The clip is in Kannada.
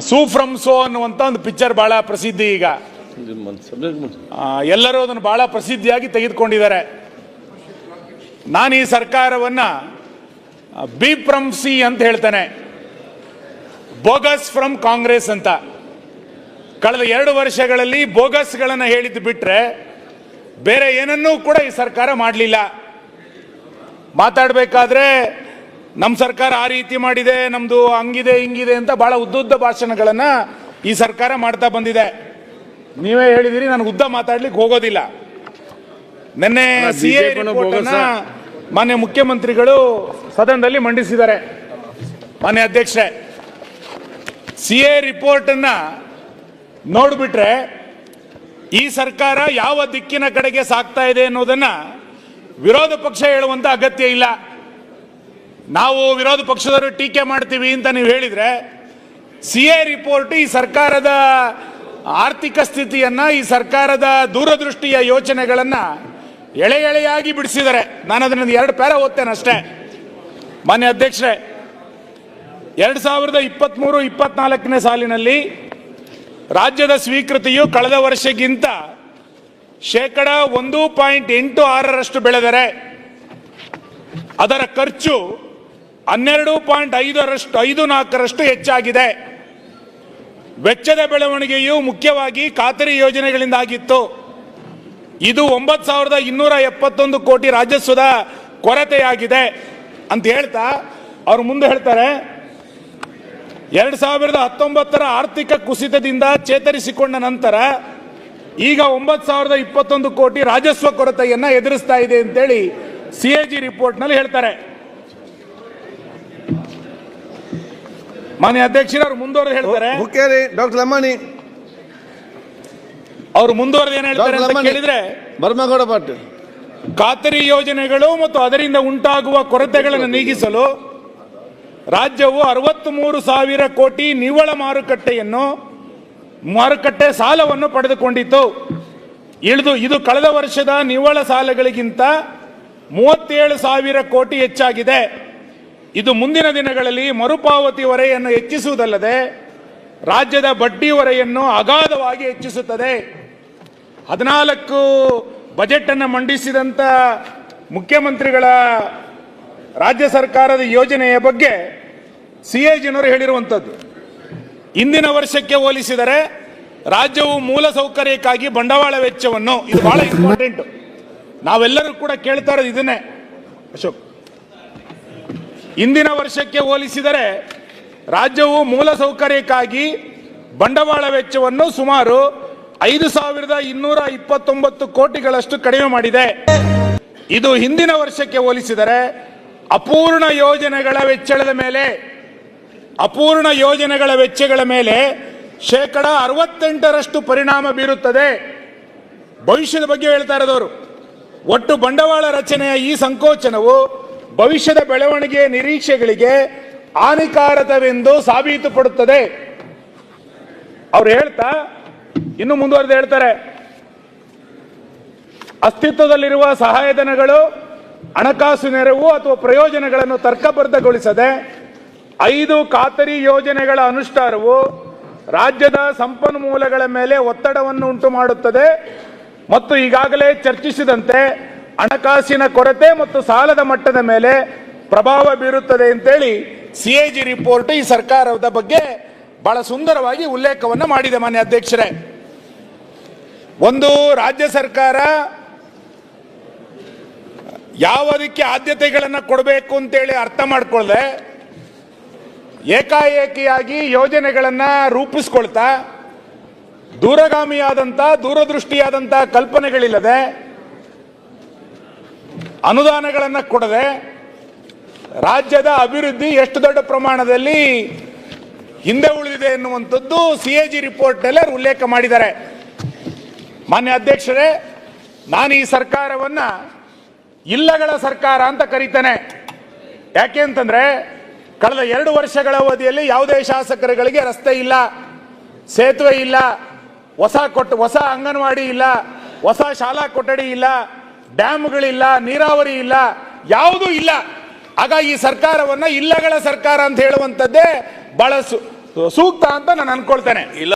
ಸೂ ಫ್ರಮ್ ಸೋ ಅನ್ನುವಂಥ ಒಂದು ಪಿಕ್ಚರ್ ಬಹಳ ಪ್ರಸಿದ್ಧಿ ಈಗ. ಎಲ್ಲರೂ ಅದನ್ನು ಬಹಳ ಪ್ರಸಿದ್ಧಿಯಾಗಿ ತೆಗೆದುಕೊಂಡಿದ್ದಾರೆ. ನಾನು ಈ ಸರ್ಕಾರವನ್ನ ಬಿ ಫ್ರಮ್ ಸಿ ಅಂತ ಹೇಳ್ತೇನೆ. ಬೋಗಸ್ ಫ್ರಮ್ ಕಾಂಗ್ರೆಸ್ ಅಂತ. ಕಳೆದ ಎರಡು ವರ್ಷಗಳಲ್ಲಿ ಬೋಗಸ್ಗಳನ್ನು ಹೇಳಿದ್ದು ಬಿಟ್ರೆ ಬೇರೆ ಏನನ್ನೂ ಕೂಡ ಈ ಸರ್ಕಾರ ಮಾಡಲಿಲ್ಲ. ಮಾತಾಡಬೇಕಾದ್ರೆ ನಮ್ಮ ಸರ್ಕಾರ ಆ ರೀತಿ ಮಾಡಿದೆ ನಮ್ದು ಹಂಗಿದೆ ಹಿಂಗಿದೆ ಅಂತ ಭಾಳ ಉದ್ದುದ್ದ ಭಾಷಣಗಳನ್ನ ಈ ಸರ್ಕಾರ ಮಾಡ್ತಾ ಬಂದಿದೆ. ನೀವೇ ಹೇಳಿದಿರಿ ನಾನು ಉದ್ದ ಮಾತಾಡ್ಲಿಕ್ಕೆ ಹೋಗೋದಿಲ್ಲ. ನಿನ್ನೆ ಸಿ ಎ ಮಾನ್ಯ ಮುಖ್ಯಮಂತ್ರಿಗಳು ಸದನದಲ್ಲಿ ಮಂಡಿಸಿದ್ದಾರೆ ಮಾನ್ಯ ಅಧ್ಯಕ್ಷೆ ಸಿ ಎ ರಿಪೋರ್ಟ್ ಅನ್ನ ನೋಡ್ಬಿಟ್ರೆ ಈ ಸರ್ಕಾರ ಯಾವ ದಿಕ್ಕಿನ ಕಡೆಗೆ ಸಾಗ್ತಾ ಇದೆ ಅನ್ನೋದನ್ನ ವಿರೋಧ ಪಕ್ಷ ಹೇಳುವಂತ ಅಗತ್ಯ ಇಲ್ಲ. ನಾವು ವಿರೋಧ ಪಕ್ಷದವರು ಟೀಕೆ ಮಾಡ್ತೀವಿ ಅಂತ ನೀವು ಹೇಳಿದ್ರೆ ಸಿ ಎ ರಿಪೋರ್ಟ್ ಈ ಸರ್ಕಾರದ ಆರ್ಥಿಕ ಸ್ಥಿತಿಯನ್ನ, ಈ ಸರ್ಕಾರದ ದೂರದೃಷ್ಟಿಯ ಯೋಚನೆಗಳನ್ನು ಎಳೆ ಎಳೆಯಾಗಿ ಬಿಡಿಸಿದ್ದಾರೆ. ನಾನು ಅದನ್ನ ಎರಡು ಪ್ಯಾರ ಓದ್ತೇನೆ ಅಷ್ಟೇ. ಮಾನ್ಯ ಅಧ್ಯಕ್ಷರೇ, ಎರಡು ಸಾವಿರದ ಇಪ್ಪತ್ತ್ಮೂರು ಇಪ್ಪತ್ನಾಲ್ಕನೇ ಸಾಲಿನಲ್ಲಿ ರಾಜ್ಯದ ಸ್ವೀಕೃತಿಯು ಕಳೆದ ವರ್ಷಕ್ಕಿಂತ ಶೇಕಡ ಒಂದು ಪಾಯಿಂಟ್ ಎಂಟು ಆರರಷ್ಟು ಬೆಳೆದರೆ ಅದರ ಖರ್ಚು ಹನ್ನೆರಡು ಪಾಯಿಂಟ್ ಐದರಷ್ಟು, ಐದು ನಾಲ್ಕರಷ್ಟು ಹೆಚ್ಚಾಗಿದೆ. ವೆಚ್ಚದ ಬೆಳವಣಿಗೆಯು ಮುಖ್ಯವಾಗಿ ಖಾತರಿ ಯೋಜನೆಗಳಿಂದಾಗಿತ್ತು. ಇದು ಒಂಬತ್ತು ಸಾವಿರದ ಇನ್ನೂರ ಎಪ್ಪತ್ತೊಂದು ಕೋಟಿ ರಾಜಸ್ವದ ಕೊರತೆಯಾಗಿದೆ ಅಂತ ಹೇಳ್ತಾ ಅವ್ರು ಮುಂದೆ ಹೇಳ್ತಾರೆ. ಎರಡು ಸಾವಿರದ ಹತ್ತೊಂಬತ್ತರ ಆರ್ಥಿಕ ಕುಸಿತದಿಂದ ಚೇತರಿಸಿಕೊಂಡ ನಂತರ ಈಗ ಒಂಬತ್ತು ಸಾವಿರದ ಇಪ್ಪತ್ತೊಂದು ಕೋಟಿ ರಾಜಸ್ವ ಕೊರತೆಯನ್ನು ಎದುರಿಸ್ತಾ ಇದೆ ಅಂತೇಳಿ ಸಿ ಎ ಜಿ ರಿಪೋರ್ಟ್ನಲ್ಲಿ ಹೇಳ್ತಾರೆ. ಮಾನ್ಯ ಅಧ್ಯಕ್ಷರು ಅವ್ರು ಮುಂದುವರೆದು ಹೇಳ್ತಾರೆ. ಹುಕ್ಕೇರಿ ಡಾಕ್ಟರ್ ಲಮಾಣಿ ಅವರು ಮುಂದುವರೆದು ಏನ್ ಹೇಳ್ತಾರೆ ಅಂತ ಕೇಳಿದ್ರೆ ಬರ್ಮಗೌಡ ಪಾಟ್ ಖಾತರಿ ಯೋಜನೆಗಳು ಮತ್ತು ಅದರಿಂದ ಉಂಟಾಗುವ ಕೊರತೆಗಳನ್ನು ನೀಗಿಸಲು ರಾಜ್ಯವು ಅರವತ್ತ್ ಮೂರು ಸಾವಿರ ಕೋಟಿ ನಿವ್ವಳ ಮಾರುಕಟ್ಟೆಯನ್ನು ಮಾರುಕಟ್ಟೆ ಸಾಲವನ್ನು ಪಡೆದುಕೊಂಡಿತು ಇಳಿದು ಇದು ಕಳೆದ ವರ್ಷದ ನಿವ್ವಳ ಸಾಲಗಳಿಗಿಂತ ಮೂವತ್ತೇಳು ಸಾವಿರ ಕೋಟಿ ಹೆಚ್ಚಾಗಿದೆ. ಇದು ಮುಂದಿನ ದಿನಗಳಲ್ಲಿ ಮರುಪಾವತಿ ಹೊರೆಯನ್ನು ಹೆಚ್ಚಿಸುವುದಲ್ಲದೆ ರಾಜ್ಯದ ಬಡ್ಡಿ ಹೊರೆಯನ್ನು ಅಗಾಧವಾಗಿ ಹೆಚ್ಚಿಸುತ್ತದೆ. ಹದಿನಾಲ್ಕು ಬಜೆಟ್ ಅನ್ನು ಮಂಡಿಸಿದಂತ ಮುಖ್ಯಮಂತ್ರಿಗಳ ರಾಜ್ಯ ಸರ್ಕಾರದ ಯೋಜನೆಯ ಬಗ್ಗೆ ಸಿ ಎ ಜನರು ಹೇಳಿರುವಂಥದ್ದು. ಇಂದಿನ ವರ್ಷಕ್ಕೆ ಹೋಲಿಸಿದರೆ ರಾಜ್ಯವು ಮೂಲ ಸೌಕರ್ಯಕ್ಕಾಗಿ ಬಂಡವಾಳ ವೆಚ್ಚವನ್ನು, ಇದು ಬಹಳ ಇಂಪಾರ್ಟೆಂಟ್ ನಾವೆಲ್ಲರೂ ಕೂಡ ಕೇಳ್ತಾ ಇರೋದು ಇದನ್ನೇ. ಅಶೋಕ್. ಇಂದಿನ ವರ್ಷಕ್ಕೆ ಹೋಲಿಸಿದರೆ ರಾಜ್ಯವು ಮೂಲಸೌಕರ್ಯಕ್ಕಾಗಿ ಬಂಡವಾಳ ವೆಚ್ಚವನ್ನು ಸುಮಾರು ಐದು ಸಾವಿರದ ಇನ್ನೂರ ಇಪ್ಪತ್ತೊಂಬತ್ತು ಕೋಟಿಗಳಷ್ಟು ಕಡಿಮೆ ಮಾಡಿದೆ. ಇದು ಹಿಂದಿನ ವರ್ಷಕ್ಕೆ ಹೋಲಿಸಿದರೆ ಅಪೂರ್ಣ ಯೋಜನೆಗಳ ವೆಚ್ಚದ ಮೇಲೆ, ಅಪೂರ್ಣ ಯೋಜನೆಗಳ ವೆಚ್ಚಗಳ ಮೇಲೆ ಶೇಕಡ ಅರವತ್ತೆಂಟರಷ್ಟು ಪರಿಣಾಮ ಬೀರುತ್ತದೆ. ಭವಿಷ್ಯದ ಬಗ್ಗೆ ಹೇಳ್ತಾ ಇರೋದವರು, ಒಟ್ಟು ಬಂಡವಾಳ ರಚನೆಯ ಈ ಸಂಕೋಚನವು ಭವಿಷ್ಯದ ಬೆಳವಣಿಗೆಯ ನಿರೀಕ್ಷೆಗಳಿಗೆ ಹಾನಿಕಾರಕವೆಂದು ಸಾಬೀತುಪಡುತ್ತದೆ. ಅವ್ರು ಹೇಳ್ತಾ, ಇನ್ನು ಮುಂದುವರೆದು ಹೇಳ್ತಾರೆ, ಅಸ್ತಿತ್ವದಲ್ಲಿರುವ ಸಹಾಯಧನಗಳು, ಹಣಕಾಸು ನೆರವು ಅಥವಾ ಪ್ರಯೋಜನಗಳನ್ನು ತರ್ಕಬದ್ಧಗೊಳಿಸದೆ ಐದು ಖಾತರಿ ಯೋಜನೆಗಳ ಅನುಷ್ಠಾನವು ರಾಜ್ಯದ ಸಂಪನ್ಮೂಲಗಳ ಮೇಲೆ ಒತ್ತಡವನ್ನು ಉಂಟು ಮಾಡುತ್ತದೆ ಮತ್ತು ಈಗಾಗಲೇ ಚರ್ಚಿಸಿದಂತೆ ಹಣಕಾಸಿನ ಕೊರತೆ ಮತ್ತು ಸಾಲದ ಮಟ್ಟದ ಮೇಲೆ ಪ್ರಭಾವ ಬೀರುತ್ತದೆ ಅಂತೇಳಿ ಸಿ ಎ ಜಿ ರಿಪೋರ್ಟ್ ಈ ಸರ್ಕಾರದ ಬಗ್ಗೆ ಬಹಳ ಸುಂದರವಾಗಿ ಉಲ್ಲೇಖವನ್ನು ಮಾಡಿದೆ ಮಾನ್ಯ ಅಧ್ಯಕ್ಷರೇ. ಒಂದು ರಾಜ್ಯ ಸರ್ಕಾರ ಯಾವುದಕ್ಕೆ ಆದ್ಯತೆಗಳನ್ನು ಕೊಡಬೇಕು ಅಂತೇಳಿ ಅರ್ಥ ಮಾಡ್ಕೊಳ್ಳದೆ ಏಕಾಏಕಿಯಾಗಿ ಯೋಜನೆಗಳನ್ನು ರೂಪಿಸ್ಕೊಳ್ತಾ ದೂರಗಾಮಿಯಾದಂಥ ದೂರದೃಷ್ಟಿಯಾದಂಥ ಕಲ್ಪನೆಗಳಿಲ್ಲದೆ ಅನುದಾನಗಳನ್ನು ಕೊಡದೆ ರಾಜ್ಯದ ಅಭಿವೃದ್ಧಿ ಎಷ್ಟು ದೊಡ್ಡ ಪ್ರಮಾಣದಲ್ಲಿ ಹಿಂದೆ ಉಳಿದಿದೆ ಎನ್ನುವಂಥದ್ದು ಸಿ ಎ ಜಿ ರಿಪೋರ್ಟ್ನಲ್ಲೇ ಉಲ್ಲೇಖ ಮಾಡಿದ್ದಾರೆ. ಮಾನ್ಯ ಅಧ್ಯಕ್ಷರೇ, ನಾನು ಈ ಸರ್ಕಾರವನ್ನ ಇಲ್ಲಗಳ ಸರ್ಕಾರ ಅಂತ ಕರೀತೇನೆ. ಯಾಕೆ ಅಂತಂದ್ರೆ, ಕಳೆದ ಎರಡು ವರ್ಷಗಳ ಅವಧಿಯಲ್ಲಿ ಯಾವುದೇ ಶಾಸಕರುಗಳಿಗೆ ರಸ್ತೆ ಇಲ್ಲ, ಸೇತುವೆ ಇಲ್ಲ, ಹೊಸ ಕೊಟ್ಟು ಹೊಸ ಅಂಗನವಾಡಿ ಇಲ್ಲ, ಹೊಸ ಶಾಲಾ ಕೊಠಡಿ ಇಲ್ಲ ಡ್ಯಾಮ್ಗಳಿಲ್ಲ, ನೀರಾವರಿ ಇಲ್ಲ, ಯಾವುದೂ ಇಲ್ಲ. ಆಗ ಈ ಸರ್ಕಾರವನ್ನ ಇಲ್ಲಗಳ ಸರ್ಕಾರ ಅಂತ ಹೇಳುವಂಥದ್ದೇ ಬಹಳ ಸೂಕ್ತ ಅಂತ ನಾನು ಅನ್ಕೊಳ್ತೇನೆ. ಇಲ್ಲ.